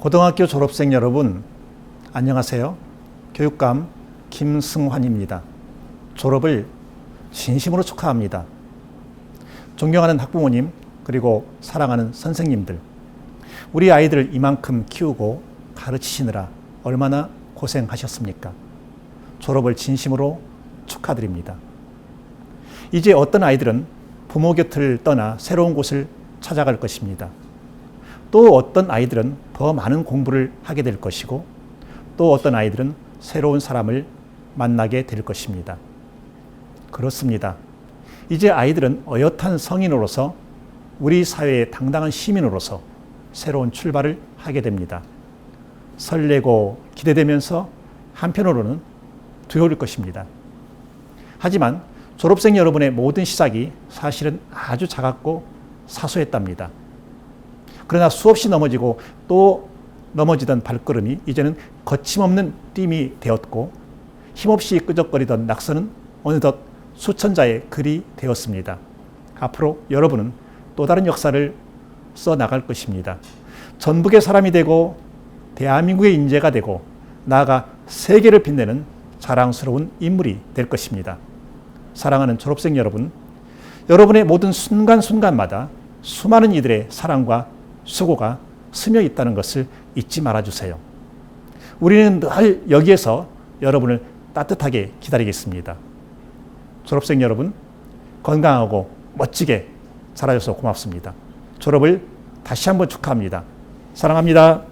고등학교 졸업생 여러분, 안녕하세요. 교육감 김승환입니다. 졸업을 진심으로 축하합니다. 존경하는 학부모님, 그리고 사랑하는 선생님들, 우리 아이들을 이만큼 키우고 가르치시느라 얼마나 고생하셨습니까? 졸업을 진심으로 축하드립니다. 이제 어떤 아이들은 부모 곁을 떠나 새로운 곳을 찾아갈 것입니다. 또 어떤 아이들은 더 많은 공부를 하게 될 것이고 또 어떤 아이들은 새로운 사람을 만나게 될 것입니다. 그렇습니다. 이제 아이들은 어엿한 성인으로서 우리 사회의 당당한 시민으로서 새로운 출발을 하게 됩니다. 설레고 기대되면서 한편으로는 두려울 것입니다. 하지만 졸업생 여러분의 모든 시작이 사실은 아주 작았고 사소했답니다. 그러나 수없이 넘어지고 또 넘어지던 발걸음이 이제는 거침없는 띠이 되었고 힘없이 끄적거리던 낙서는 어느덧 수천자의 글이 되었습니다. 앞으로 여러분은 또 다른 역사를 써 나갈 것입니다. 전북의 사람이 되고 대한민국의 인재가 되고 나아가 세계를 빛내는 자랑스러운 인물이 될 것입니다. 사랑하는 졸업생 여러분, 여러분의 모든 순간순간마다 수많은 이들의 사랑과 수고가 스며 있다는 것을 잊지 말아 주세요. 우리는 늘 여기에서 여러분을 따뜻하게 기다리겠습니다. 졸업생 여러분, 건강하고 멋지게 자라줘서 고맙습니다. 졸업을 다시 한번 축하합니다. 사랑합니다.